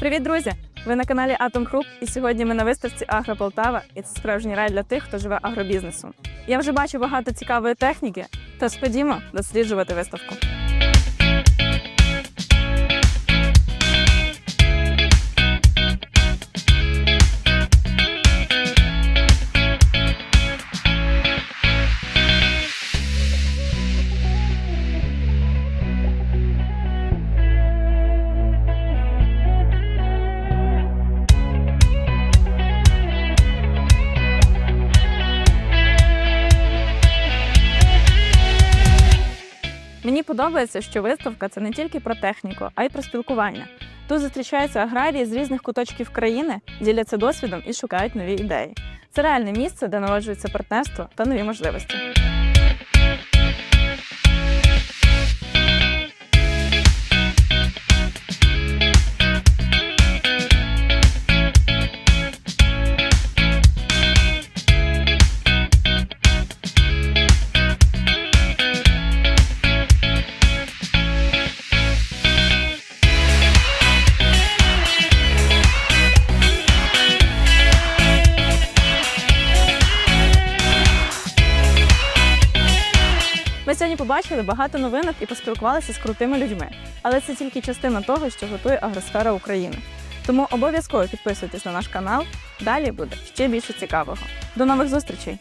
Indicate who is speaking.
Speaker 1: Привіт, друзі! Ви на каналі Атом Group і сьогодні ми на виставці Агро Полтава, і це справжній рай для тих, хто живе агробізнесом. Я вже бачу багато цікавої техніки, тож ходімо досліджувати виставку. Подобається, що виставка це не тільки про техніку, а й про спілкування. Тут зустрічаються аграрії з різних куточків країни, діляться досвідом і шукають нові ідеї. Це реальне місце, де народжується партнерство та нові можливості. Ми сьогодні побачили багато новинок і поспілкувалися з крутими людьми. Але це тільки частина того, що готує агросфера України. Тому обов'язково підписуйтесь на наш канал. Далі буде ще більше цікавого. До нових зустрічей!